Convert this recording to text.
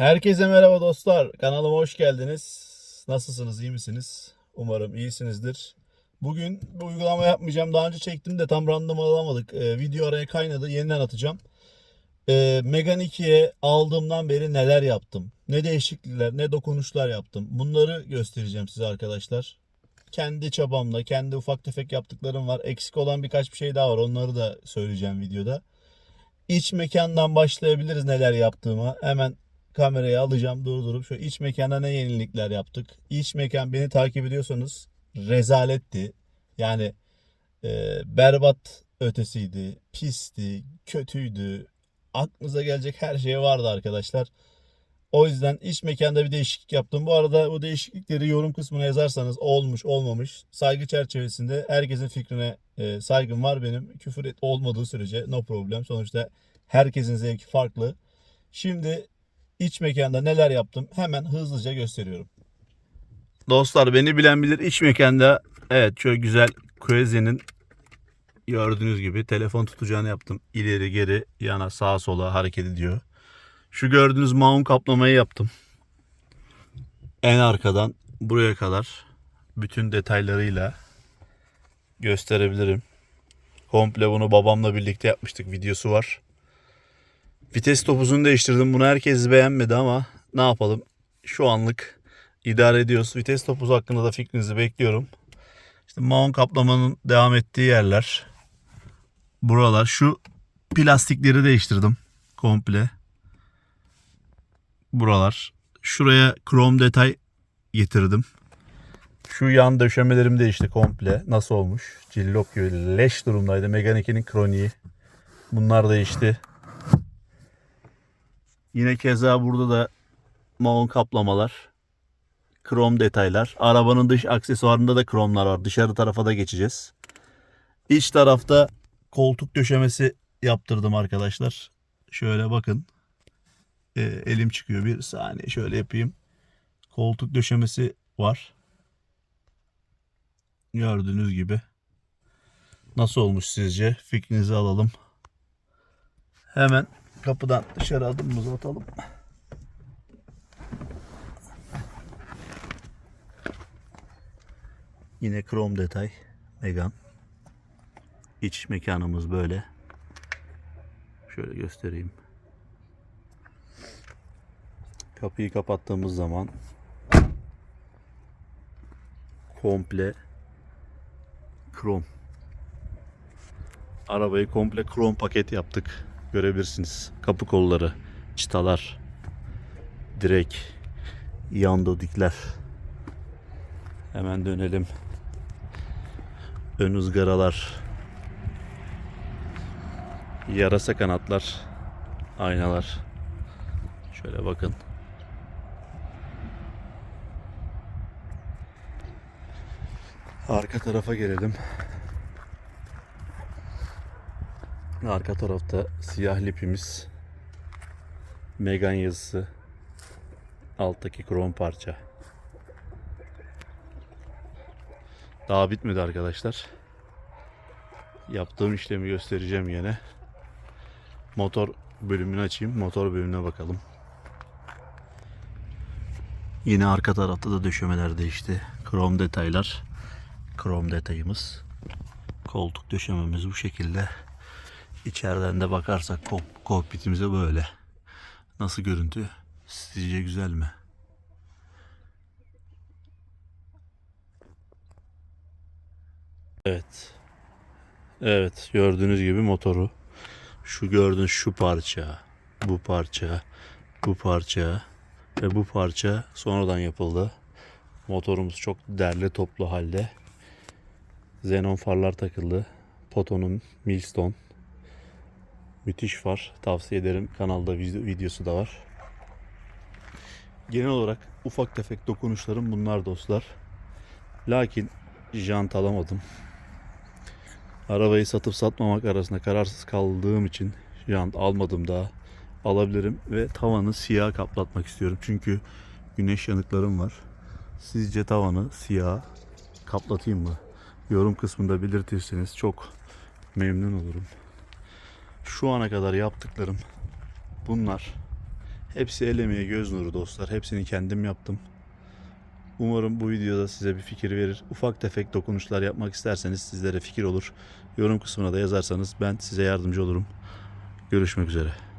Herkese merhaba dostlar. Kanalıma hoş geldiniz. Nasılsınız? iyi misiniz? Umarım iyisinizdir. Bugün bir uygulama yapmayacağım. Daha önce çektim de tam random alamadık. Ee, video araya kaynadı. Yeniden atacağım. Ee, Megane 2'ye aldığımdan beri neler yaptım? Ne değişiklikler, ne dokunuşlar yaptım? Bunları göstereceğim size arkadaşlar. Kendi çabamla, kendi ufak tefek yaptıklarım var. Eksik olan birkaç bir şey daha var. Onları da söyleyeceğim videoda. İç mekandan başlayabiliriz neler yaptığıma. Hemen kamerayı alacağım durdurup şu iç mekanda ne yenilikler yaptık. İç mekan beni takip ediyorsanız rezaletti. Yani e, berbat ötesiydi, pisti, kötüydü. Aklınıza gelecek her şey vardı arkadaşlar. O yüzden iç mekanda bir değişiklik yaptım. Bu arada bu değişiklikleri yorum kısmına yazarsanız olmuş olmamış saygı çerçevesinde herkesin fikrine e, saygım var benim. Küfür et, olmadığı sürece no problem. Sonuçta herkesin zevki farklı. Şimdi iç mekanda neler yaptım hemen hızlıca gösteriyorum. Dostlar beni bilen bilir iç mekanda evet şöyle güzel Kuezi'nin gördüğünüz gibi telefon tutacağını yaptım. İleri geri yana sağa sola hareket ediyor. Şu gördüğünüz mount kaplamayı yaptım. En arkadan buraya kadar bütün detaylarıyla gösterebilirim. Komple bunu babamla birlikte yapmıştık. Videosu var. Vites topuzunu değiştirdim. Bunu herkes beğenmedi ama ne yapalım? Şu anlık idare ediyoruz. Vites topuzu hakkında da fikrinizi bekliyorum. İşte mount kaplamanın devam ettiği yerler. Buralar. Şu plastikleri değiştirdim. Komple. Buralar. Şuraya krom detay getirdim. Şu yan döşemelerim değişti komple. Nasıl olmuş? Cillop gibi leş durumdaydı. Megane 2'nin kroniği. Bunlar değişti. Yine keza burada da mount kaplamalar. Krom detaylar. Arabanın dış aksesuarında da kromlar var. Dışarı tarafa da geçeceğiz. İç tarafta koltuk döşemesi yaptırdım arkadaşlar. Şöyle bakın. Ee, elim çıkıyor bir saniye şöyle yapayım. Koltuk döşemesi var. Gördüğünüz gibi. Nasıl olmuş sizce? Fikrinizi alalım. Hemen kapıdan dışarı adımımızı atalım. Yine krom detay. Megan. İç mekanımız böyle. Şöyle göstereyim. Kapıyı kapattığımız zaman komple krom. Arabayı komple krom paket yaptık. Görebilirsiniz. Kapı kolları, çıtalar, direk, yan dodikler. Hemen dönelim. Ön ızgaralar, yarasa kanatlar, aynalar. Şöyle bakın. Arka tarafa gelelim. Arka tarafta siyah lipimiz. Megan yazısı. Alttaki krom parça. Daha bitmedi arkadaşlar. Yaptığım işlemi göstereceğim yine. Motor bölümünü açayım. Motor bölümüne bakalım. Yine arka tarafta da döşemeler değişti. Krom detaylar. Krom detayımız. Koltuk döşememiz bu şekilde. İçeriden de bakarsak kok kokpitimize böyle. Nasıl görüntü? Sizce güzel mi? Evet. Evet gördüğünüz gibi motoru. Şu gördüğünüz şu parça. Bu parça. Bu parça. Ve bu parça sonradan yapıldı. Motorumuz çok derli toplu halde. Xenon farlar takıldı. Poton'un Milstone. Müthiş far. Tavsiye ederim. Kanalda video- videosu da var. Genel olarak ufak tefek dokunuşlarım bunlar dostlar. Lakin jant alamadım. Arabayı satıp satmamak arasında kararsız kaldığım için jant almadım daha. Alabilirim ve tavanı siyah kaplatmak istiyorum. Çünkü güneş yanıklarım var. Sizce tavanı siyah kaplatayım mı? Yorum kısmında belirtirseniz çok memnun olurum. Şu ana kadar yaptıklarım bunlar. Hepsi el emeği, göz nuru dostlar. Hepsini kendim yaptım. Umarım bu videoda size bir fikir verir. Ufak tefek dokunuşlar yapmak isterseniz sizlere fikir olur. Yorum kısmına da yazarsanız ben size yardımcı olurum. Görüşmek üzere.